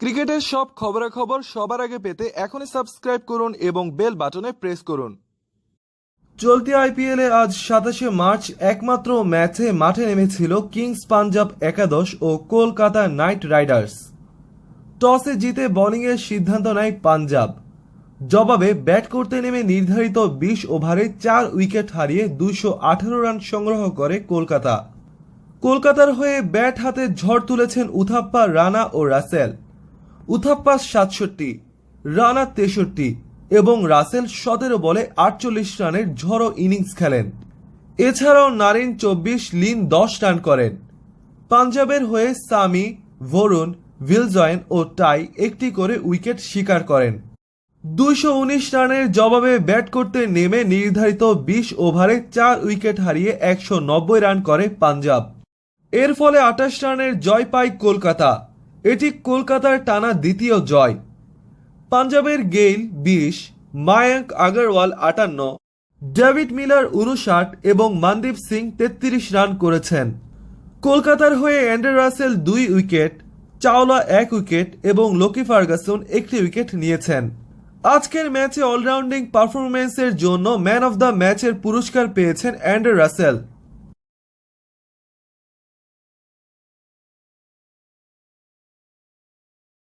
ক্রিকেটের সব খবরাখবর সবার আগে পেতে এখনই সাবস্ক্রাইব করুন এবং বেল বাটনে প্রেস করুন। চলতি আইপিএলে আজ সাতাশে মার্চ একমাত্র ম্যাচে মাঠে নেমেছিল কিংস পাঞ্জাব একাদশ ও কলকাতা নাইট রাইডার্স। টসে জিতে বোলিংয়ের সিদ্ধান্ত নেয় পাঞ্জাব। জবাবে ব্যাট করতে নেমে নির্ধারিত বিশ ওভারে চার উইকেট হারিয়ে দুশো আঠারো রান সংগ্রহ করে কলকাতা। কলকাতার হয়ে ব্যাট হাতে ঝড় তুলেছেন উথাপ্পা রানা ও রাসেল। উথাপ্পা সাতষট্টি, রানা তেষট্টি এবং রাসেল সতেরো বলে আটচল্লিশ রানের ঝড়ো ইনিংস খেলেন। এছাড়াও নারিন চব্বিশ, লিন দশ রান করেন। পাঞ্জাবের হয়ে সামি ভরুণ ভিলজয়েন ও টাই একটি করে উইকেট শিকার করেন। দুইশো উনিশ রানের জবাবে ব্যাট করতে নেমে নির্ধারিত বিশ ওভারে চার উইকেট হারিয়ে একশো নব্বই রান করে পাঞ্জাব। এর ফলে আঠাশ রানের জয় পায় কলকাতা। এটি কলকাতার টানা দ্বিতীয় জয়। পাঞ্জাবের গেইল বিশ, মায়াঙ্ক আগরওয়াল আটান্ন, ডেভিড মিলার উনষাট এবং মনদীপ সিং তেত্রিশ রান করেছেন। কলকাতার হয়ে অ্যান্ডার রাসেল দুই উইকেট, চাওলা এক উইকেট এবং লোকি ফার্গাসন একটি উইকেট নিয়েছেন। আজকের ম্যাচে অলরাউন্ডিং পারফরমেন্সের জন্য ম্যান অফ দ্য ম্যাচের পুরস্কার পেয়েছেন অ্যান্ডার রাসেল।